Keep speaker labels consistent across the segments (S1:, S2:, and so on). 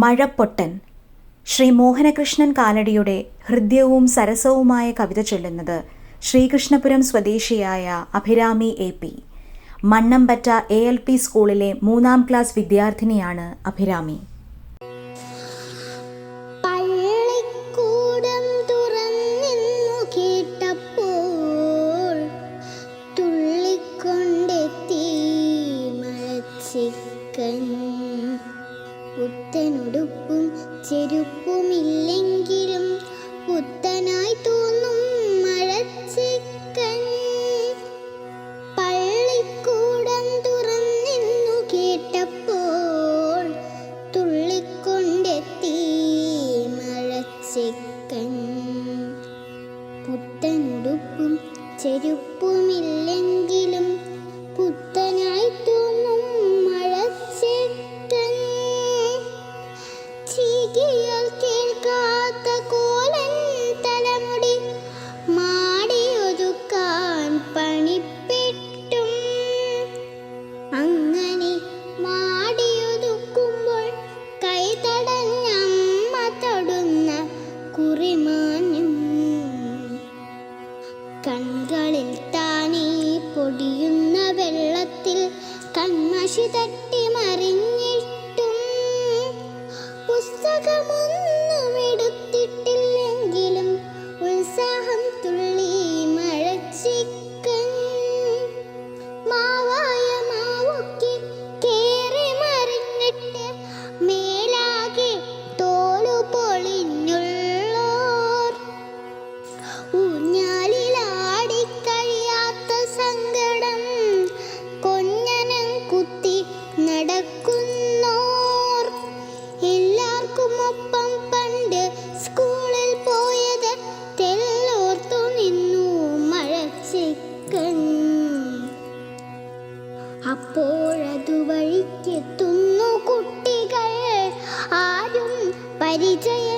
S1: മഴപ്പൊട്ടൻ. ശ്രീ മോഹനകൃഷ്ണൻ കാലടിയുടെ ഹൃദ്യവും സരസവുമായ കവിത ചൊല്ലുന്നത് ശ്രീകൃഷ്ണപുരം സ്വദേശിയായ Abhirami A P. Mannampatta A L P സ്കൂളിലെ മൂന്നാം ക്ലാസ് വിദ്യാർത്ഥിനിയാണ് അഭിരാമി.
S2: പള്ളിക്കൂടം പുത്തനുടുപ്പും ചെരുപ്പുമില്ലെങ്കിലും പുത്തനായി തോന്നും മഴച്ചിക്കൻ. പള്ളിക്കൂടം തുറന്നെന്നു കേട്ടപ്പോൾ തുള്ളിക്കൊണ്ടെത്തി മഴച്ചിക്കൻ. പുത്തനുടുപ്പും ചെരുപ്പുമില്ലെങ്കിലും കൺമഷി തട്ടി മറിഞ്ഞിട്ടും പുസ്തകമൊന്നും പരിചയമില്ലാത്തോർ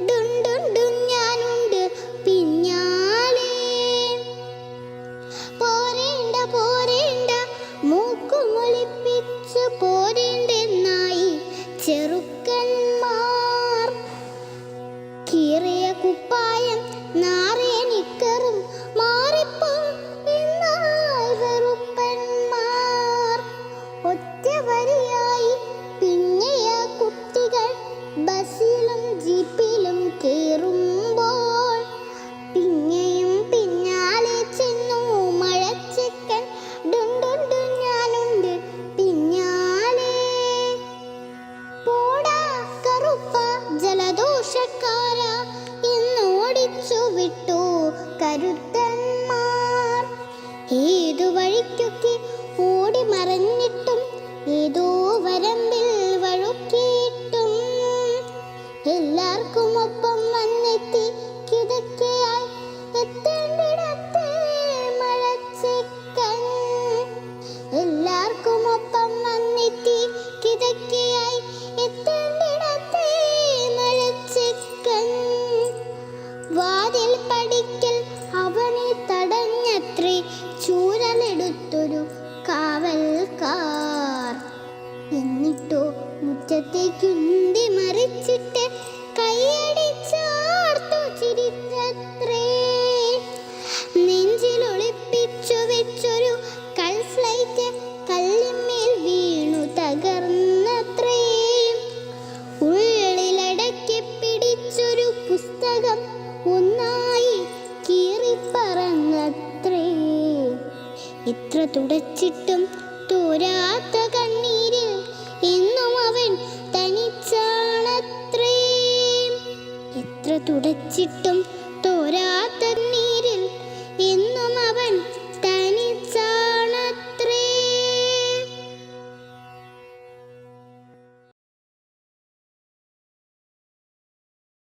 S2: മഴച്ചിക്കൻ ബസ്സിലും ജീപ്പിലും കേറുമ്പോൾ പിന്നെയും പിന്നാലെ ചെന്നു മഴച്ചിക്കൻ ഡുണ്ടുണ്ടു ഞാനുണ്ട് പിന്നാലെ. പോടാ കറുപ്പ ജലദോഷക്കാര. എന്നോടിച്ചു വിട്ടു കരുത്തന്മാർ. ഏതു വഴിക്കൊക്കെ ഓടി മറഞ്ഞിട്ടും ഏതോ വരമ്പിൽ എല്ലാവർക്കും ഒപ്പം വന്നെത്തി കിടക്കയായി. ഒപ്പം വാതിൽ ചൂരലെടുത്തൊരു എന്നിട്ടോ മുറ്റത്തേക്കുന്തി മറിച്ചിട്ട് തുടച്ചിട്ടും തോരാത്ത കണ്ണീരിൽ എന്നും അവൻ തനിച്ചാണത്രേ. എത്ര തുടച്ചിട്ടും